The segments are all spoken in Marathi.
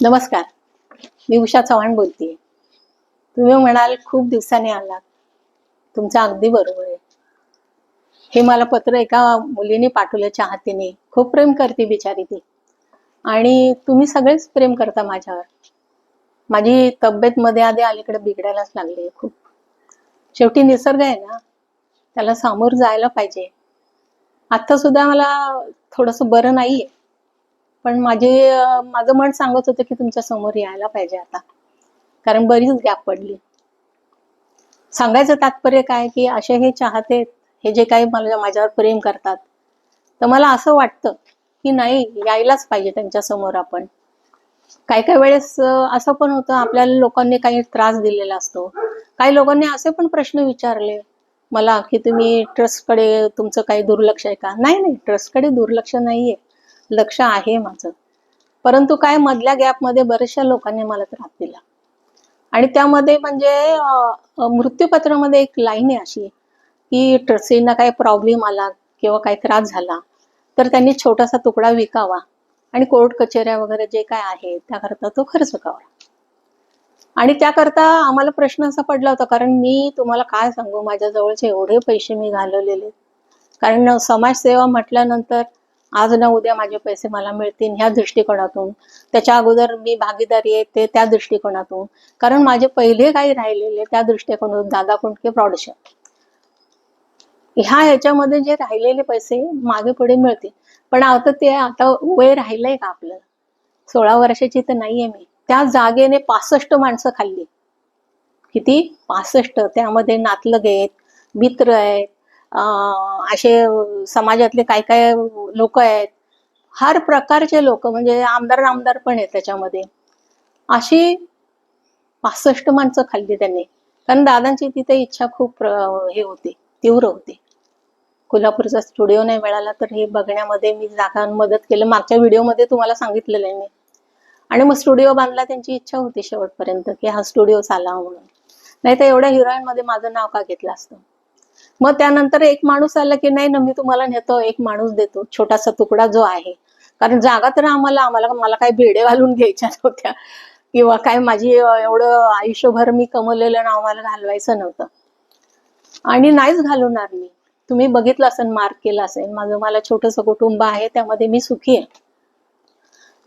नमस्कार. मी उषा चव्हाण बोलतेय. तुम्ही म्हणाल खूप दिवसांनी आलात. तुमचं अगदी बरोबर आहे. हे मला पत्र एका मुलीने पाठवलं चाहतीने खूप प्रेम करते बिचारी ती. आणि तुम्ही सगळेच प्रेम करता माझ्यावर. माझी तब्येत मध्ये आधी अलीकडे बिघडायलाच लागली आहे खूप. शेवटी निसर्ग आहे ना त्याला सामोर जायला पाहिजे. आता सुद्धा मला थोडंसं बरं नाहीये. पण माझे माझं मन सांगत होतं की तुमच्यासमोर यायला पाहिजे आता. कारण बरीच गॅप पडली. सांगायचं तात्पर्य काय की असे हे चाहते हे जे काही मला माझ्यावर प्रेम करतात तर मला असं वाटतं की नाही यायलाच पाहिजे त्यांच्यासमोर आपण. काही काही वेळेस असं पण होतं आपल्याला लोकांनी काही त्रास दिलेला असतो. काही लोकांनी असे पण प्रश्न विचारले मला की तुम्ही ट्रस्टकडे तुमचं काही दुर्लक्ष आहे का? नाही नाही ट्रस्टकडे दुर्लक्ष नाहीये. लक्ष आहे माझं. परंतु काय मधल्या गॅपमध्ये बऱ्याचशा लोकांनी मला त्रास दिला. आणि त्यामध्ये म्हणजे मृत्यूपत्रामध्ये एक लाईन आहे अशी की ट्रस्टींना काही प्रॉब्लेम आला किंवा काही त्रास झाला तर त्यांनी छोटासा तुकडा विकावा आणि कोर्ट कचेऱ्या वगैरे जे काय आहे त्याकरता तो खर्च करावा. आणि त्याकरता आम्हाला प्रश्न असा पडला होता कारण मी तुम्हाला काय सांगू माझ्या जवळचे एवढे पैसे मी घालवलेले. कारण समाजसेवा म्हटल्यानंतर आज ना उद्या माझे पैसे मला मिळतील ह्या दृष्टिकोनातून. त्याच्या अगोदर मी भागीदारी आहे ते त्या दृष्टिकोनातून. कारण माझे पहिले काही राहिलेले त्या दृष्टिकोनातून दादा कुंटके प्रॉडक्शन ह्या ह्याच्यामध्ये जे राहिलेले पैसे मागे पुढे मिळतील. पण आता ते आता वय राहिलंय का आपलं? सोळा वर्षाची तर नाहीये मी. त्या जागेने पासष्ट माणसं खाल्ली. किती? पासष्ट. त्यामध्ये नातलग आहेत मित्र आहेत असे समाजातले काय काय लोक आहेत हर प्रकारचे लोक म्हणजे आमदार आमदार पण आहेत त्याच्यामध्ये. अशी पासष्ट माणसं खाल्ली त्यांनी. कारण दादांची तिथे इच्छा खूप हे होती तीव्र होती. कोल्हापूरचा स्टुडिओ नाही मिळाला तर हे बघण्यामध्ये मी जागा मदत केलं. मागच्या व्हिडिओमध्ये तुम्हाला सांगितलेलं आहे मी. आणि मग स्टुडिओ बांधला त्यांची इच्छा होती शेवटपर्यंत की हा स्टुडिओ चालावा म्हणून. नाही तर एवढ्या हिरोईनमध्ये माझं नाव का घेतलं असतं? मग त्यानंतर एक माणूस आला की नाही ना मी तुम्हाला नेतो एक माणूस देतो छोटासा तुकडा जो आहे. कारण जागा तर आम्हाला आम्हाला मला काही भेडे घालून घ्यायच्या नव्हत्या. किंवा काय माझी एवढं आयुष्यभर मी कमवलेलं नाव मला घालवायचं नव्हतं. आणि नाहीच घालवणार मी. तुम्ही बघितलं असेल मार्क केलं असेल माझं मला छोटंसं कुटुंब आहे त्यामध्ये मी सुखी आहे.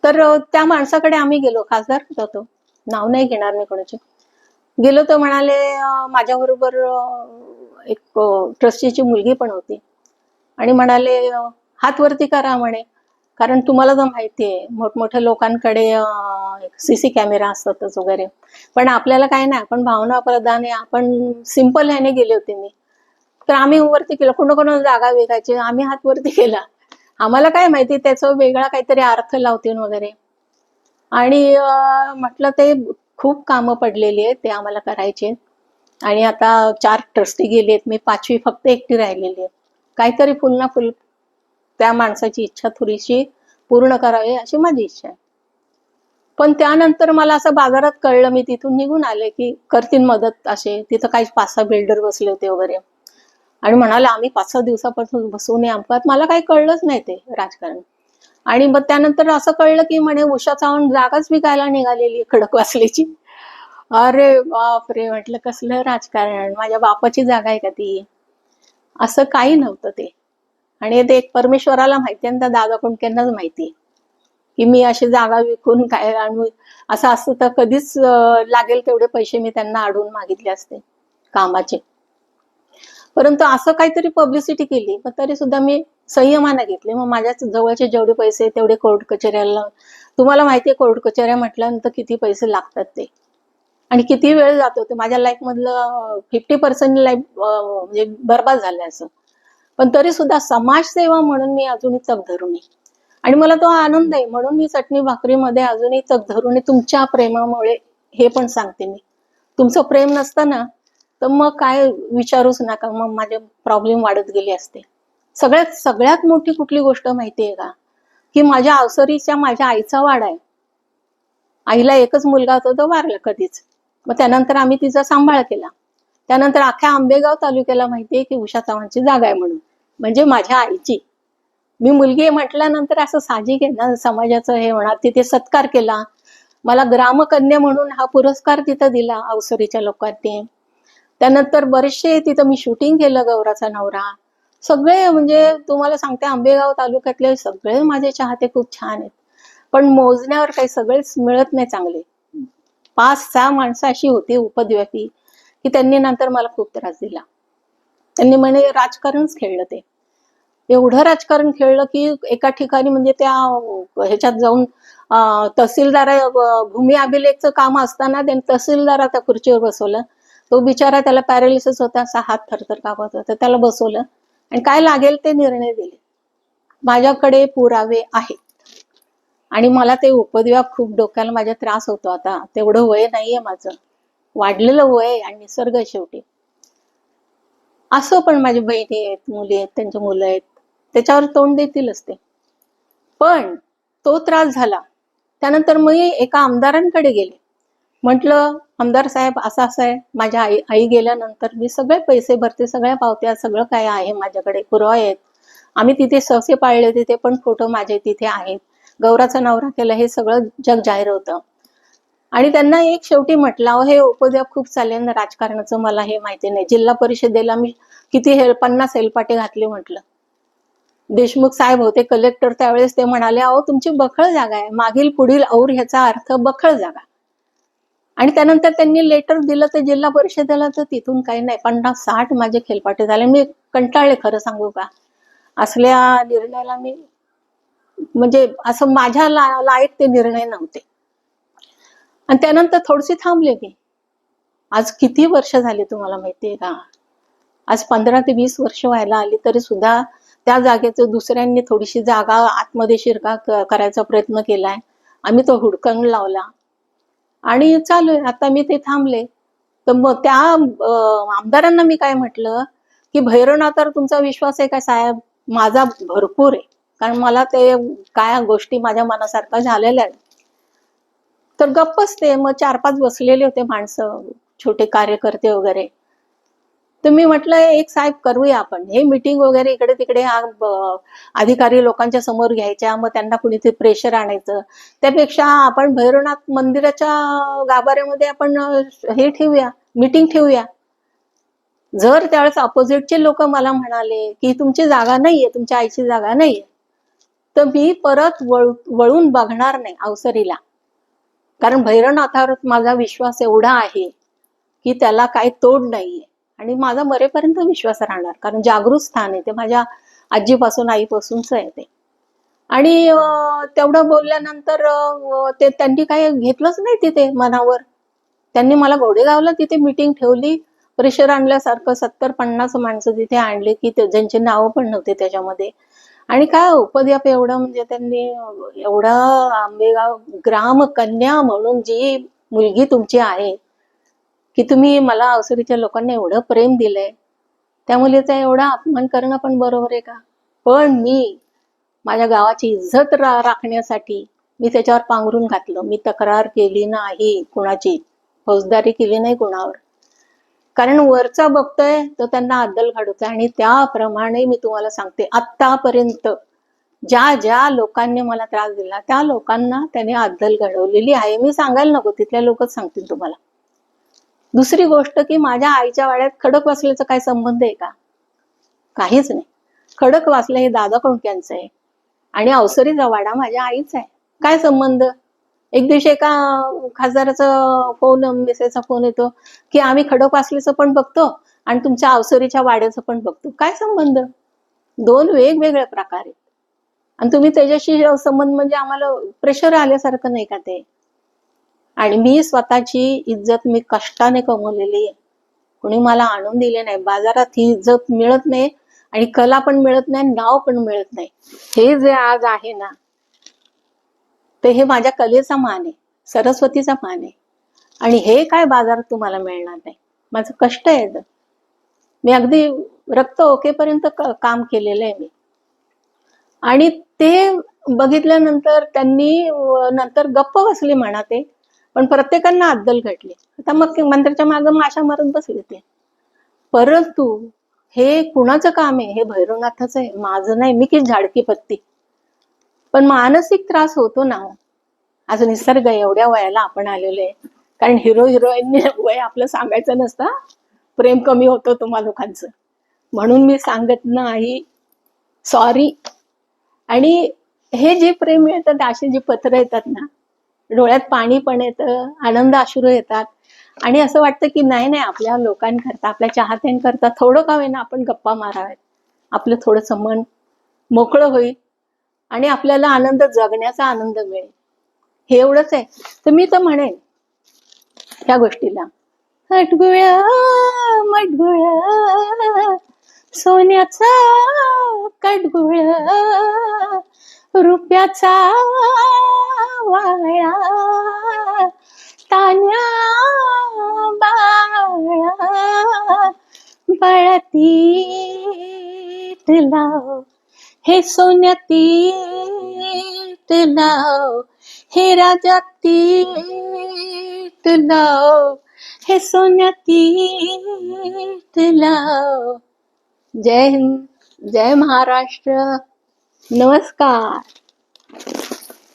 तर त्या माणसाकडे आम्ही गेलो खासदार होता तो. नाव नाही घेणार मी कोणाचे. गेलो तर म्हणाले माझ्याबरोबर एक ट्रस्टीची मुलगी पण होती. आणि म्हणाले हातवरती हात वरती करा म्हणे. कारण तुम्हाला तर माहिती आहे मोठमोठ्या लोकांकडे सीसी कॅमेरा असतातच वगैरे. पण आपल्याला काय नाही आपण भावना प्रधान आहे. आपण सिंपल ह्याने गेले होते मी. तर आम्ही वरती केलं. कोण कोण जागा विकायची? आम्ही हात वरती केला. आम्हाला काय माहिती त्याचं वेगळा काहीतरी अर्थ लावतील वगैरे. आणि म्हटलं ते खूप कामं पडलेली आहेत ते आम्हाला करायचे आणि आता चार ट्रस्टी गेलेत मी पाचवी फक्त एकटी राहिलेली आहे. काहीतरी पुन्हा फुल त्या माणसाची इच्छा थोडीशी पूर्ण करावी अशी माझी इच्छा आहे. पण त्यानंतर मला असं बाजारात कळलं मी तिथून निघून आले की करतील मदत असे. तिथं काही पाच सहा बिल्डर बसले होते वगैरे. आणि म्हणाले आम्ही पाच सहा दिवसापासून बसून अमकात मला काही कळलंच नाही ते राजकारण. आणि मग त्यानंतर असं कळलं की म्हणे उषा चावून जागाच विकायला निघालेली आहे खडकवासलीची. अरे बापरे म्हटलं कसलं राजकारण? माझ्या बापाची जागा आहे का ती? असं काही नव्हतं ते. आणि ते एक परमेश्वराला माहिती आहे आणि त्या दादा कुंडक्यांनाच माहिती आहे. की मी अशी जागा विकून काय आणू? असं असतं तर कधीच लागेल तेवढे पैसे मी त्यांना अडवून मागितले असते कामाचे. परंतु असं काहीतरी पब्लिसिटी केली पण तरी सुद्धा मी संयमाने घेतले. मग माझ्या जवळचे जेवढे पैसे तेवढे कोर्ट कचेऱ्याला तुम्हाला माहिती आहे कोर्ट कचेऱ्या म्हटल्यानंतर किती पैसे लागतात ते? आणि किती वेळ जातो ते माझ्या लाईफ मधलं फिफ्टी पर्सेंट लाईफ म्हणजे बर्बाद झालं असं. पण तरी सुद्धा समाजसेवा म्हणून मी अजूनही तग धरून आणि मला तो आनंद आहे. म्हणून मी चटणी भाकरीमध्ये अजूनही तग धरून तुमच्या प्रेमामुळे हे पण सांगते मी. तुमचं प्रेम नसताना तर मग काय विचारूच नका. मग माझे प्रॉब्लेम वाढत गेले असते. सगळ्यात सगळ्यात मोठी कुठली गोष्ट माहितीये का? की माझ्या अवसरीच्या माझ्या आईचा वाडा आहे. आईला एकच मुलगा होता तो वारला कधीच. मग त्यानंतर आम्ही तिचा सांभाळ केला. त्यानंतर अख्ख्या आंबेगाव तालुक्याला माहिती आहे की उषा चव्हाणची जागा आहे म्हणून. म्हणजे माझ्या आईची. मी मुलगी म्हटल्यानंतर असं साहजिक आहे ना समाजाचं हे होणार. तिथे सत्कार केला. मला ग्रामकन्या म्हणून हा पुरस्कार तिथं दिला अवसरीच्या लोकांनी. त्यानंतर बरेचसे तिथं मी शूटिंग केलं गौराचा नवरा. सगळे म्हणजे तुम्हाला सांगते आंबेगाव तालुक्यातले सगळे माझे चाहते खूप छान आहेत. पण मोजण्यावर काही सगळेच मिळत नाही चांगले. पाच सहा माणसं अशी होती उपद्व्यापी की त्यांनी नंतर मला खूप त्रास दिला. त्यांनी म्हणे राजकारणच खेळलं ते. एवढं राजकारण खेळलं की एका ठिकाणी म्हणजे त्या ह्याच्यात जाऊन तहसीलदार भूमी अभिलेखचं काम असताना त्यांनी तहसीलदार त्या खुर्चीवर बसवलं. तो बिचारा त्याला पॅरालिसिस होता असा हात थरथर कापत होता. त्याला बसवलं आणि काय लागेल ते निर्णय दिले. माझ्याकडे पुरावे आहेत. आणि मला ते उपद्व्याप खूप डोक्याला माझ्या त्रास होतो आता. तेवढं वय नाहीये माझं. वाढलेलं वय आणि निसर्ग शेवटी. असं पण माझी बहिणी आहेत मुली आहेत त्यांची मुलं आहेत. त्याच्यावर तोंड देतीलच ते. पण तो त्रास झाला. त्यानंतर मी एका आमदारांकडे गेले. म्हटलं आमदार साहेब असं असं आहे. माझ्या आई आई गेल्यानंतर मी सगळे पैसे भरते सगळ्या पावत्या सगळं काय आहे माझ्याकडे? पुरावे आहेत. आम्ही तिथे ससे पाळले तिथे पण फोटो माझे तिथे आहेत. गौराचा नवरा केला हे सगळं जग जाहीर होतं. आणि त्यांना एक शेवटी म्हटलं "अहो, हे उपद्व्याप खूप चालेल राजकारणाचं मला हे माहिती नाही. जिल्हा परिषदेला मी किती हे पन्नास हेलपाटे घातले म्हटलं. देशमुख साहेब होते कलेक्टर त्यावेळेस ते म्हणाले अहो तुमची बखळ जागा आहे. मागील पुढील और ह्याचा अर्थ बखळ जागा. आणि त्यानंतर त्यांनी लेटर दिलं तर जिल्हा परिषदेला तर तिथून काही नाही. पन्नास साठ माझे खेलपाटे झाले. मी कंटाळले खरं सांगू का? असल्या निर्णयाला मी म्हणजे असं माझ्या ला लायक ते निर्णय नव्हते. आणि त्यानंतर थोडीशी थांबले मी आज किती वर्ष झाली तुम्हाला माहितीये का? आज पंधरा ते वीस वर्ष व्हायला आली तरी सुद्धा त्या जागेचं दुसऱ्यांनी थोडीशी जागा आतमध्ये शिरका करायचा प्रयत्न केलाय. आम्ही तो हुडकन लावला. आणि चालू आहे. आता मी ते थांबले. तर मग त्या आमदारांना मी काय म्हटलं? की भैरवनाथावर तुमचा विश्वास आहे का साहेब? माझा भरपूर आहे. कारण मला ते काय गोष्टी माझ्या मनासारख्या झालेल्या आहेत. तर गप्पच ते मग चार पाच बसलेले होते माणसं छोटे कार्यकर्ते वगैरे. तर मी म्हटलं एक साहेब करूया आपण. हे मीटिंग वगैरे इकडे तिकडे हा अधिकारी लोकांच्या समोर घ्यायच्या. मग त्यांना कुणीतरी प्रेशर आणायचं. त्यापेक्षा आपण भैरवनाथ मंदिराच्या गाभाऱ्यामध्ये आपण हे ठेवूया. मीटिंग ठेवूया. जर त्यावेळेस अपोजिटचे लोक मला म्हणाले की तुमची जागा नाहीये. तुमच्या आईची जागा नाहीये. तर मी परत वळ वळून बघणार नाही अवसरीला. कारण भैरवनाथावर माझा विश्वास एवढा आहे की त्याला काही तोड नाहीये. आणि माझा मरेपर्यंत विश्वास राहणार. कारण जागृत स्थान आहे. ते माझ्या आजीपासून आईपासूनच आहे ते. आणि तेवढं बोलल्यानंतर ते त्यांनी काही घेतलंच नाही तिथे मनावर. त्यांनी मला घोडेगावला तिथे मीटिंग ठेवली. प्रेशर आणल्यासारखं सत्तर पन्नास माणसं तिथे आणली की ज्यांची नावं पण नव्हते त्याच्यामध्ये. आणि काय उपद्याप एवढं म्हणजे त्यांनी एवढं आंबेगाव ग्राम कन्या म्हणून जी मुलगी तुमची आहे की तुम्ही मला अवसरीच्या लोकांना एवढं प्रेम दिलंय त्या मुलीचा एवढा अपमान करणं पण बरोबर आहे का? पण मी माझ्या गावाची इज्जत रा राखण्यासाठी मी त्याच्यावर पांघरून घातलं. मी तक्रार केली नाही कुणाची. फौजदारी केली नाही कुणावर. कारण वरचा बघतोय तो त्यांना अद्दल घडवतोय आणि त्याप्रमाणे मी तुम्हाला सांगते आतापर्यंत ज्या ज्या लोकांनी मला त्रास दिला त्या लोकांना त्याने अद्दल घडवलेली आहे. मी सांगायला नको तिथल्या लोकच सांगतील तुम्हाला. दुसरी गोष्ट की माझ्या आईच्या वाड्यात खडक वाचल्याचा काय संबंध आहे का? काहीच नाही. खडक वाचलं हे दादा कोणक्यांचं आहे. आणि अवसरीचा वाडा माझ्या आईचा आहे. काय संबंध? एक दिवशी एका खासदाराचा फोन मेसेजचा फोन येतो की आम्ही खडकवासलीचं पण बघतो आणि तुमच्या अवसरीच्या वाड्याचं पण बघतो. काय संबंध? दोन वेगवेगळ्या प्रकार आहेत. आणि तुम्ही त्याच्याशी संबंध म्हणजे आम्हाला प्रेशर आल्यासारखं नाही का ते? आणि मी स्वतःची इज्जत मी कष्टाने कमवलेली आहे. कुणी मला आणून दिले नाही बाजारात ही इज्जत मिळत नाही आणि कला पण मिळत नाही नाव पण मिळत नाही. हे जे आज आहे ना ते हे माझ्या कलेचा मान आहे सरस्वतीचा मान आहे. आणि हे काय बाजारात तुम्हाला मिळणार नाही? माझं कष्ट आहे मी अगदी रक्त ओकेपर्यंत काम केलेलं आहे मी. आणि ते बघितल्यानंतर त्यांनी नंतर गप्प बसले म्हणा ते पण प्रत्येकांना अद्दल घडली. आता मग मंदिराच्या मागं माशा मारत बसले ते. परंतु हे कुणाचं काम आहे? हे भैरवनाथाचं आहे. माझं नाही. मी की झाडकी पत्ती? पण मानसिक त्रास होतो ना हो. आज निसर्ग एवढ्या वयाला आपण आलेलो आहे कारण हिरो हिरोईनने वय आपलं सांगायचं नसतं. प्रेम कमी होतं तुम्हा लोकांचं. म्हणून मी सांगत नाही. सॉरी आणि हे जे प्रेम येतात अशी जे पत्र येतात ना डोळ्यात पाणी पण येतं आनंद अश्रू येतात. आणि असं वाटतं की नाही नाही आपल्या लोकांकरता आपल्या चाहत्यांकरता थोडं का होईना आपण गप्पा माराव्यात. आपलं थोडंसं मन मोकळं होईल. आणि आपल्याला आनंद जगण्याचा आनंद मिळेल. हे एवढंच आहे. तर मी तर म्हणेन ह्या गोष्टीला. हटगुळ्या मटगुळ्या सोन्याचा कटगुळ्या रुपयाचा वाळा तान्या बाळा बळती लाव. हे सोन्यातीत नाव हे राजातीत नाव हे सोन्यातीत लाव जय हिंद जय महाराष्ट्र. नमस्कार.